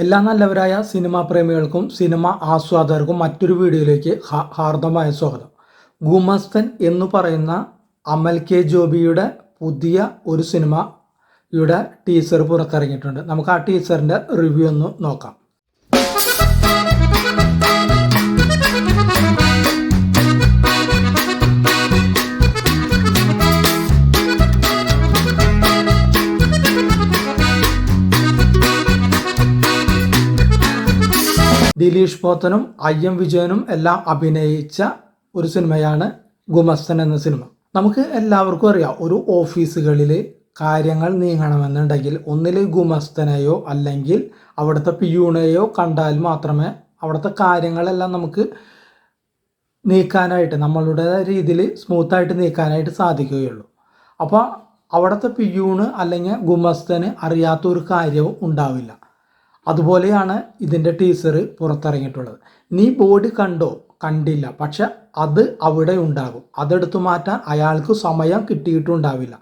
എല്ലാ നല്ലവരായ cinema പ്രേമികൾക്കും cinema ആസ്വാദകർക്കും മറ്റൊരു വീഡിയോയിലേക്ക് ഹാർദമായ സ്വാഗതം. ഗുമസ്തൻ എന്ന് പറയുന്ന അമൽ കെ ജോബിയുടെ പുതിയ ഒരു സിനിമയുടെ ടീസർ പുറത്തിറങ്ങിയിട്ടുണ്ട്. നമുക്ക് ആ ടീസറിന്റെ റിവ്യൂ ഒന്ന് നോക്കാം. ദിലീഷ് പോത്തനും ഐ എം വിജയനും എല്ലാം അഭിനയിച്ച ഒരു സിനിമയാണ് ഗുമസ്തൻ എന്ന സിനിമ. നമുക്ക് എല്ലാവർക്കും അറിയാം ഒരു ഓഫീസുകളിൽ കാര്യങ്ങൾ നീങ്ങണമെന്നുണ്ടെങ്കിൽ ഒന്നിൽ ഗുമസ്തനെയോ അല്ലെങ്കിൽ അവിടുത്തെ പിയൂണയോ കണ്ടാൽ മാത്രമേ അവിടുത്തെ കാര്യങ്ങളെല്ലാം നമുക്ക് നീക്കാനായിട്ട് നമ്മളുടെ രീതിയിൽ സ്മൂത്തായിട്ട് നീക്കാനായിട്ട് സാധിക്കുകയുള്ളൂ. അപ്പോൾ അവിടുത്തെ പിയൂണ് അല്ലെങ്കിൽ ഗുമസ്തന് അറിയാത്ത ഒരു കാര്യവും ഉണ്ടാവില്ല. അതുപോലെയാണ് ഇതിന്റെ ടീസർ പുറത്തിറങ്ങിയിട്ടുള്ളത്. നീ ബോർഡ് കണ്ടോ? കണ്ടില്ല. പക്ഷെ അത് അവിടെ ഉണ്ടാകും. അതെടുത്തു മാറ്റാൻ അയാൾക്ക് സമയം കിട്ടിയിട്ടുണ്ടാവില്ല.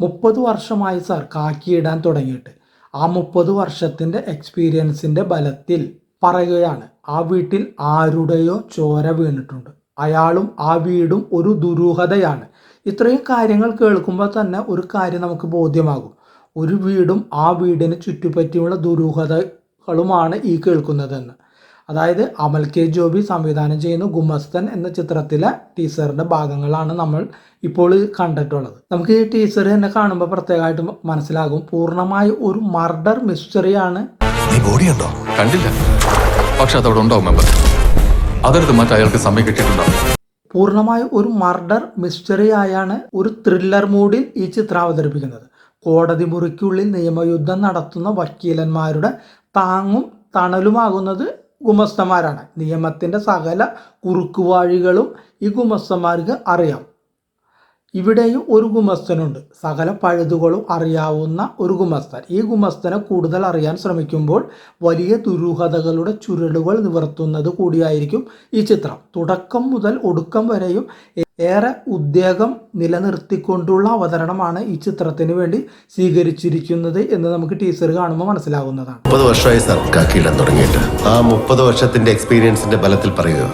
മുപ്പത് വർഷമായി സാർ കാക്കിയിടാൻ തുടങ്ങിയിട്ട്. ആ മുപ്പത് വർഷത്തിന്റെ എക്സ്പീരിയൻസിന്റെ ബലത്തിൽ പറയുകയാണ് ആ വീട്ടിൽ ആരുടെയോ ചോര വീണിട്ടുണ്ട്. അയാളും ആ വീടും ഒരു ദുരൂഹതയാണ്. ഇത്രയും കാര്യങ്ങൾ കേൾക്കുമ്പോൾ തന്നെ ഒരു കാര്യം നമുക്ക് ബോധ്യമാകും. ഒരു വീടും ആ വീടിന് ചുറ്റുപറ്റിയുള്ള ദുരൂഹതകളുമാണ് ഈ കേൾക്കുന്നതെന്ന്. അതായത് അമൽ കെ ജോബി സംവിധാനം ചെയ്യുന്ന ഗുമസ്തൻ എന്ന ചിത്രത്തിലെ ടീസറിന്റെ ഭാഗങ്ങളാണ് നമ്മൾ ഇപ്പോൾ കണ്ടിട്ടുള്ളത്. നമുക്ക് ഈ ടീസർ തന്നെ കാണുമ്പോൾ പ്രത്യേകമായിട്ട് മനസ്സിലാകും. പൂർണമായി ഒരു മർഡർ മിസ്റ്ററിയാണ്. കണ്ടില്ല. പക്ഷെ അതവിടെ ഉണ്ടാവും മെമ്പർ? അതെടുത്ത് മാറ്റാൻ അയാൾക്ക് സമയം കിട്ടിയിട്ടുണ്ടാവും പൂർണമായി ഒരു മർഡർ മിസ്റ്ററി ആയാണ് ഒരു ത്രില്ലർ മൂഡിൽ ഈ ചിത്രം അവതരിപ്പിക്കുന്നത്. കോടതി മുറിക്കുള്ളിൽ നിയമയുദ്ധം നടത്തുന്ന വക്കീലന്മാരുടെ താങ്ങും തണലുമാകുന്നത് ഗുമസ്തന്മാരാണ് നിയമത്തിന്റെ സകല കുറുക്കുവാഴികളും ഈ ഗുമസ്തന്മാർക്ക് അറിയാം. ഇവിടെയും ഒരു ഗുമസ്തനുണ്ട് സകല പഴുതുകളും അറിയാവുന്ന ഒരു ഗുമസ്തൻ ഈ ഗുമസ്തനെ കൂടുതൽ അറിയാൻ ശ്രമിക്കുമ്പോൾ വലിയ ദുരൂഹതകളുടെ ചുരുളുകൾ നിവർത്തുന്നത് കൂടിയായിരിക്കും ഈ ചിത്രം. തുടക്കം മുതൽ ഒടുക്കം വരെയും ഏറെ ഉദ്വേഗം നിലനിർത്തിക്കൊണ്ടുള്ള അവതരണമാണ് ഈ ചിത്രത്തിന് വേണ്ടി സ്വീകരിച്ചിരിക്കുന്നത് എന്ന് നമുക്ക് ടീച്ചർ കാണുമ്പോൾ മനസ്സിലാകുന്നതാണ്. മുപ്പത് വർഷമായി സർക്കാർ കാക്കിയിടാൻ തുടങ്ങിയിട്ട് ആ മുപ്പത് വർഷത്തിന്റെ എക്സ്പീരിയൻസിന്റെ ബലത്തിൽ പറയുക.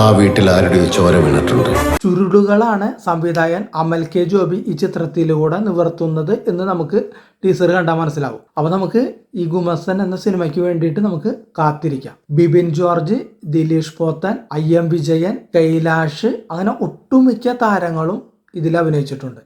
ആ വീട്ടിൽ ആരുടെയോ ചോര വീണിട്ടുണ്ട്? ചുരുളുകളാണ് സംവിധായകൻ അമൽ കെ ജോബി ഈ ചിത്രത്തിലൂടെ നിവർത്തുന്നത് എന്ന് നമുക്ക് ടീസർ കണ്ടാൽ മനസ്സിലാവും. അപ്പോൾ നമുക്ക് ഈ ഗുമസൻ എന്ന സിനിമയ്ക്ക് വേണ്ടിയിട്ട് നമുക്ക് കാത്തിരിക്കാം. Bibin George Dileesh Pothan I M Vijayan Kailash അങ്ങനെ ഒട്ടുമിക്ക താരങ്ങളും ഇതിൽ അഭിനയിച്ചിട്ടുണ്ട്.